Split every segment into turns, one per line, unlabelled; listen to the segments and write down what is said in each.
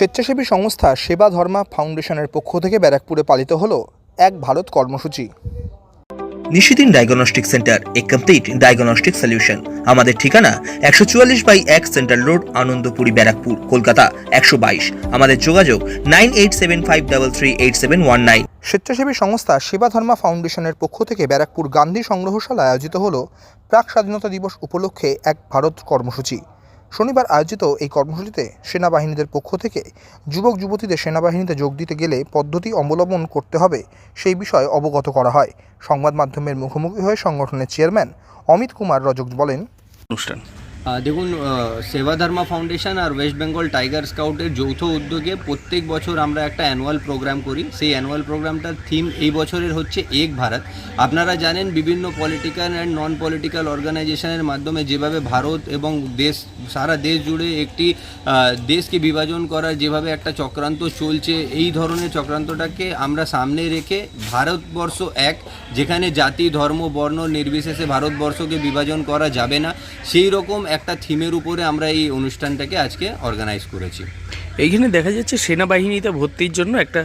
স্বেচ্ছাসেবী সংস্থা সেবা ধর্মা ফাউন্ডেশনের পক্ষ থেকে ব্যারাকপুরে পালিত হলো এক ভারত কর্মসূচি।
Nishidin diagnostic centre a complete diagnostic solution. আমাদের ঠিকানা একশো চুয়াল্লিশ বাই এক সেন্ট্রাল রোড আনন্দপুরি ব্যারাকপুর কলকাতা একশো বাইশ। আমাদের যোগাযোগ nine eight seven five double three eight seven one nine.
স্বেচ্ছাসেবী সংস্থা সেবা ধর্মা ফাউন্ডেশনের পক্ষ থেকে ব্যারাকপুর গান্ধী সংগ্রহশালায় আয়োজিত হলো প্রাক স্বাধীনতা দিবস উপলক্ষে এক ভারত কর্মসূচি। শনিবার আয়োজিত এই কর্মসূচিতে সেনাবাহিনীদের পক্ষ থেকে যুবক যুবতীদের সেনাবাহিনীতে যোগ দিতে গেলে পদ্ধতি অবলম্বন করতে হবে সেই বিষয়ে অবগত করা হয়। সংবাদ মাধ্যমের মুখোমুখি হয়ে সংগঠনের চেয়ারম্যান অমিত কুমার রজক বলেন,
অনুষ্ঠান।
দেখুন আহ, সেবা ধর্মা ফাউন্ডেশন আর ওয়েস্ট বেঙ্গল টাইগার স্কাউটের যৌথ উদ্যোগে প্রত্যেক বছর আমরা একটা অ্যানুয়াল প্রোগ্রাম করি। সেই অ্যানুয়াল প্রোগ্রামটার থিম এই বছরের হচ্ছে এক ভারত। আপনারা জানেন বিভিন্ন পলিটিক্যাল অ্যান্ড নন পলিটিক্যাল অর্গানাইজেশনের মাধ্যমে যেভাবে ভারত এবং দেশ সারা দেশ জুড়ে একটি দেশকে বিভাজন করার যেভাবে একটা চক্রান্ত চলছে এই ধরনের চক্রান্তটাকে আমরা সামনে রেখে ভারতবর্ষ এক যেখানে জাতি ধর্ম বর্ণ নির্বিশেষে ভারতবর্ষকে বিভাজন করা যাবে না। সেই রকম একটা থিমের উপরে আমরা এই অনুষ্ঠানটাকে আজকে অর্গানাইজ করেছি।
এইখানে দেখা যাচ্ছে সেনাবাহিনীতে ভর্তির জন্য একটা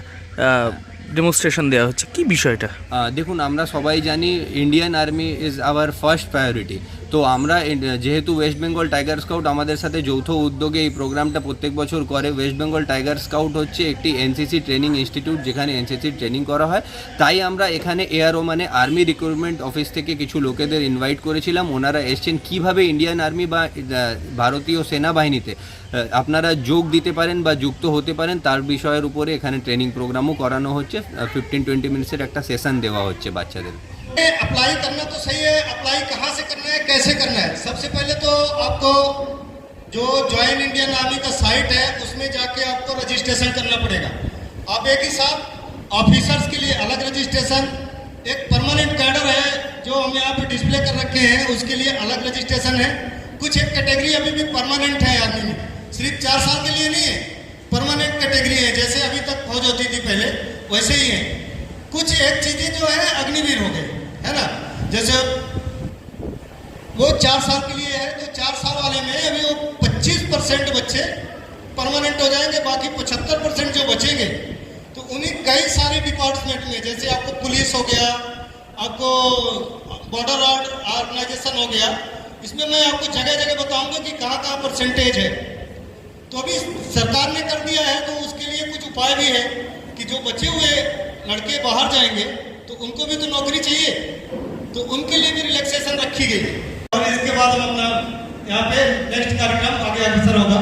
ডেমনস্ট্রেশন দেওয়া হচ্ছে। কি বিষয়টা?
দেখুন আমরা সবাই জানি Indian army is our first priority তো আমরা যেহেতু ওয়েস্ট বেঙ্গল টাইগার স্কাউট আমাদের সাথে যৌথ উদ্যোগে এই প্রোগ্রামটা প্রত্যেক বছর করে ওয়েস্ট বেঙ্গল টাইগার স্কাউট হচ্ছে একটি এনসিসি ট্রেনিং ইনস্টিটিউট যেখানে এনসিসি ট্রেনিং করা হয়। তাই আমরা এখানে এআরও মানে আর্মি রিক্রুটমেন্ট অফিস থেকে কিছু লোকেদের ইনভাইট করেছিলাম। ওনারা এসছেন কীভাবে ইন্ডিয়ান আর্মি বা ভারতীয় সেনাবাহিনীতে আপনারা যোগ দিতে পারেন বা যুক্ত হতে পারেন, তার বিষয়ের উপরে এখানে ট্রেনিং প্রোগ্রামও করানো হচ্ছে। ফিফটিন টোয়েন্টি মিনিটসের একটা সেশন দেওয়া হচ্ছে বাচ্চাদের।
अप्लाई करना तो सही है अप्लाई कहाँ से करना है, कैसे करना है? सबसे पहले तो आपको जो ज्वाइन इंडियन आर्मी का साइट है, उसमें जाके आपको रजिस्ट्रेशन करना पड़ेगा। अब एक ही साथ ऑफिसर्स के लिए अलग रजिस्ट्रेशन एक परमानेंट कैडर है जो हम यहाँ पे डिस्प्ले कर रखे हैं, उसके लिए अलग रजिस्ट्रेशन है। कुछ एक कैटेगरी अभी भी परमानेंट है आर्मी में सिर्फ़ चार साल के लिए नहीं है परमानेंट कैटेगरी है, जैसे अभी तक फौज होती थी पहले, वैसे ही है। कुछ एक चीज़ें जो है, अग्निवीर हो गए। है ना? जैसे वो चार साल के लिए है तो चार साल वाले में अभी वो पच्चीस परसेंट बच्चे परमानेंट हो जाएँगे, बाकी पचहत्तर परसेंट जो बचेंगे। तो उन्हीं कई सारे डिपार्टमेंट में, जैसे आपको पुलिस हो गया, आपको बॉर्डर ऑर्गेनाइजेशन हो गया, इसमें मैं आपको जगह जगह बताऊँगा कि कहाँ कहाँ परसेंटेज है। तो अभी सरकार ने कर दिया है तो उसके लिए कुछ उपाय भी है कि जो बचे हुए लड़के बाहर जाएँगे तो उनको भी तो नौकरी चाहिए। तो उनके लिए भी रिलैक्सेशन रखी गई और इसके बाद हम अपना यहाँ पे नेक्स्ट कार्यक्रम आगे अग्रसर होगा।